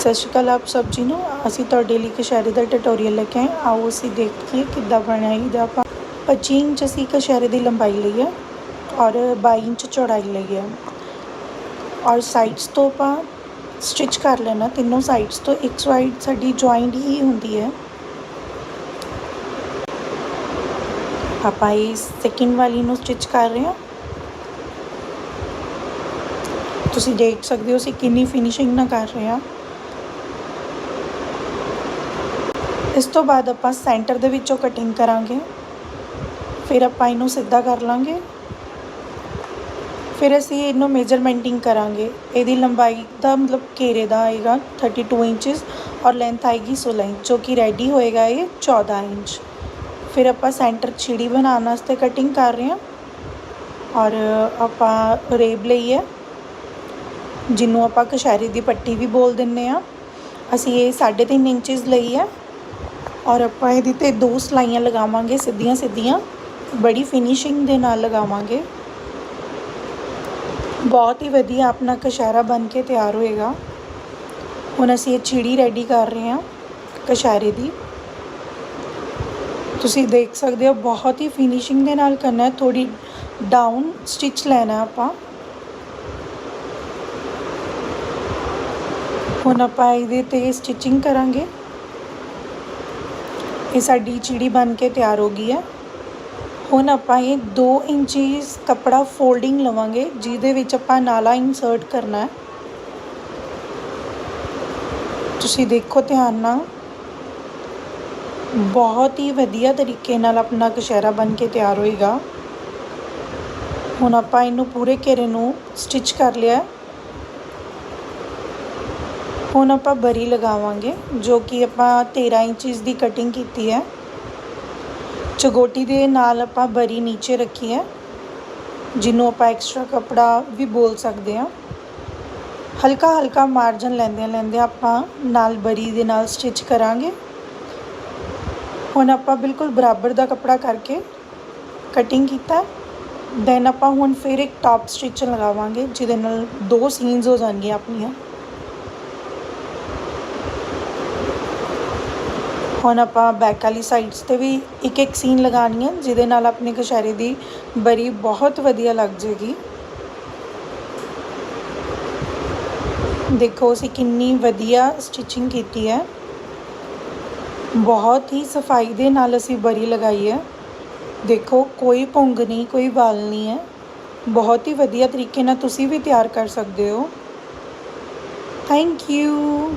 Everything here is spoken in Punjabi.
ਸਤਿ ਸ਼੍ਰੀ ਅਕਾਲ ਆਪ ਸਭ ਜੀ ਨੂੰ। ਅਸੀਂ ਤੁਹਾਡੇ ਲਈ ਕਸ਼ਹਿਰੇ ਦਾ ਟਿਊਟੋਰੀਅਲ ਲੈ ਕੇ ਆਏ ਆਓ ਅਸੀਂ ਦੇਖੀਏ ਕਿੱਦਾਂ ਬਣਾਈਦਾ ਆਪਾਂ। 25 ਇੰਚ ਅਸੀਂ ਕਸ਼ਹਿਰੇ ਦੀ ਲੰਬਾਈ ਲਈ ਹੈ ਔਰ 22 ਇੰਚ ਚੌੜਾਈ ਲਈ ਹੈ। ਔਰ ਸਾਈਡਸ ਤੋਂ ਆਪਾਂ ਸਟਿਚ ਕਰ ਲੈਣਾ। ਤਿੰਨੋਂ ਸਾਈਡਸ ਤੋਂ ਇੱਕ ਸਾਈਡ ਸਾਡੀ ਜੁਆਇੰਟ ਹੀ ਹੁੰਦੀ ਹੈ। ਆਪਾਂ ਇਸ ਸੈਕਿੰਡ ਵਾਲੀ ਨੂੰ ਸਟਿਚ ਕਰ ਰਹੇ ਹਾਂ। ਤੁਸੀਂ ਦੇਖ ਸਕਦੇ ਹੋ ਅਸੀਂ ਕਿੰਨੀ ਫਿਨਿਸ਼ਿੰਗ ਨਾ ਕਰ ਰਹੇ ਹਾਂ। ਇਸ ਤੋਂ ਬਾਅਦ ਆਪਾਂ ਸੈਂਟਰ ਦੇ ਵਿੱਚੋਂ ਕਟਿੰਗ ਕਰਾਂਗੇ। ਫਿਰ ਆਪਾਂ ਇਹਨੂੰ ਸਿੱਧਾ ਕਰ ਲਾਂਗੇ। ਫਿਰ ਅਸੀਂ ਇਹਨੂੰ ਮੇਜਰਮੈਂਟਿੰਗ ਕਰਾਂਗੇ। ਇਹਦੀ ਲੰਬਾਈ ਦਾ ਮਤਲਬ ਘੇਰੇ ਦਾ ਆਏਗਾ 32 ਇੰਚਸ ਔਰ ਲੈਂਥ ਆਏਗੀ 16 ਇੰਚ, ਜੋ ਕਿ ਰੈਡੀ ਹੋਏਗਾ ਇਹ 14 ਇੰਚ। ਫਿਰ ਆਪਾਂ ਸੈਂਟਰ ਛਿੜੀ ਬਣਾਉਣ ਵਾਸਤੇ ਕਟਿੰਗ ਕਰ ਰਹੇ ਹਾਂ। ਔਰ ਆਪਾਂ ਰੇਬ ਲਈ ਹੈ, ਜਿਹਨੂੰ ਆਪਾਂ ਕਸ਼ਹਿਰੀ ਦੀ ਪੱਟੀ ਵੀ ਬੋਲ ਦਿੰਨੇ ਆ ਅਸੀਂ ਇਹ 3.5 ਇੰਚਸ ਲਈ ਹੈ। ਔਰ ਆਪਾਂ ਇਹਦੇ ਤੇ ਦੋ ਸਲਾਈਆਂ ਲਗਾਵਾਂਗੇ, ਸਿੱਧੀਆਂ ਸਿੱਧੀਆਂ। ਬੜੀ ਫਿਨਿਸ਼ਿੰਗ ਦੇ ਨਾਲ ਲਗਾਵਾਂਗੇ। ਬਹੁਤ ਹੀ ਵਧੀਆ ਆਪਣਾ ਕਸ਼ਹਿਰਾ ਬਣ ਕੇ ਤਿਆਰ ਹੋਏਗਾ। ਹੁਣ ਅਸੀਂ ਇਹ ਚਿੜੀ ਰੈਡੀ ਕਰ ਰਹੇ ਹਾਂ ਕਸ਼ਹਿਰੇ ਦੀ। ਤੁਸੀਂ ਦੇਖ ਸਕਦੇ ਹੋ, ਬਹੁਤ ਹੀ ਫਿਨਿਸ਼ਿੰਗ ਦੇ ਨਾਲ ਕਰਨਾ ਹੈ। ਥੋੜੀ ਡਾਊਨ ਸਟਿਚ ਲੈਣਾ ਆਪਾਂ। ਹੁਣ ਆਪਾਂ ਇਹਦੇ ਤੇ ਸਟਿਚਿੰਗ ਕਰਾਂਗੇ। ਇਹ ਸਾਡੀ ਚਿੜੀ ਬਣ ਕੇ ਤਿਆਰ ਹੋ ਗਈ ਹੈ। ਹੁਣ ਆਪਾਂ ਇਹ 2 ਇੰਚਸ ਕੱਪੜਾ ਫੋਲਡਿੰਗ ਲਵਾਂਗੇ, ਜਿਹਦੇ ਵਿੱਚ ਆਪਾਂ ਨਾਲਾ ਇਨਸਰਟ ਕਰਨਾ ਹੈ। ਤੁਸੀਂ ਦੇਖੋ ਧਿਆਨ ਨਾਲ। ਬਹੁਤ ਹੀ ਵਧੀਆ ਤਰੀਕੇ ਨਾਲ ਆਪਣਾ ਕਸ਼ਹਿਰਾ ਬਣ ਕੇ ਤਿਆਰ ਹੋਏਗਾ। ਹੁਣ ਆਪਾਂ ਇਹਨੂੰ ਪੂਰੇ ਘੇਰੇ ਨੂੰ ਸਟਿਚ ਕਰ ਲਿਆ ਹੁਣ ਆਪਾਂ ਬਰੀ ਲਗਾਵਾਂਗੇ, ਜੋ ਕਿ ਆਪਾਂ 13 ਇੰਚਸ ਦੀ ਕਟਿੰਗ ਕੀਤੀ ਹੈ। ਚਗੋਟੀ ਦੇ ਨਾਲ ਆਪਾਂ ਬਰੀ ਨੀਚੇ ਰੱਖੀ ਹੈ, ਜਿਹਨੂੰ ਆਪਾਂ ਐਕਸਟਰਾ ਕਪੜਾ ਵੀ ਬੋਲ ਸਕਦੇ ਹਾਂ। ਹਲਕਾ ਹਲਕਾ ਮਾਰਜਨ ਲੈਂਦੇ ਲੈਂਦੇ ਆਪਾਂ ਨਾਲ ਬਰੀ ਦੇ ਨਾਲ ਸਟਿਚ ਕਰਾਂਗੇ। ਹੁਣ ਆਪਾਂ ਬਿਲਕੁਲ ਬਰਾਬਰ ਦਾ ਕਪੜਾ ਕਰਕੇ ਕਟਿੰਗ ਕੀਤਾ ਦੈਨ ਆਪਾਂ ਹੁਣ ਫਿਰ ਇੱਕ ਟਾਪ ਸਟਿਚ ਲਗਾਵਾਂਗੇ, ਜਿਹਦੇ ਨਾਲ ਦੋ ਸੀਨਸ ਹੋ ਜਾਣਗੀਆਂ ਆਪਣੀਆਂ। ਹੁਣ ਆਪਾਂ ਬੈਕ ਵਾਲੀ ਸਾਈਡਸ ਤੇ ਵੀ ਇੱਕ ਇੱਕ ਸੀਨ ਲਗਾਣੀ ਹੈ ਜਿਹਦੇ ਨਾਲ ਆਪਣੇ ਕਸ਼ਹਿਰੇ ਦੀ ਬਰੀ ਬਹੁਤ ਵਧੀਆ ਲੱਗ ਜੇਗੀ। ਦੇਖੋ, ਅਸੀਂ ਕਿੰਨੀ ਵਧੀਆ ਸਟਿਚਿੰਗ ਕੀਤੀ ਹੈ। ਬਹੁਤ ਹੀ ਸਫ਼ਾਈ ਦੇ ਨਾਲ ਅਸੀਂ ਬਰੀ ਲਗਾਈ ਹੈ। ਦੇਖੋ, ਕੋਈ ਭੁੰਗ ਨਹੀਂ, ਕੋਈ ਵਾਲ ਨਹੀਂ ਹੈ। ਬਹੁਤ ਹੀ ਵਧੀਆ ਤਰੀਕੇ ਨਾਲ ਤੁਸੀਂ ਵੀ ਤਿਆਰ ਕਰ ਸਕਦੇ ਹੋ। Thank you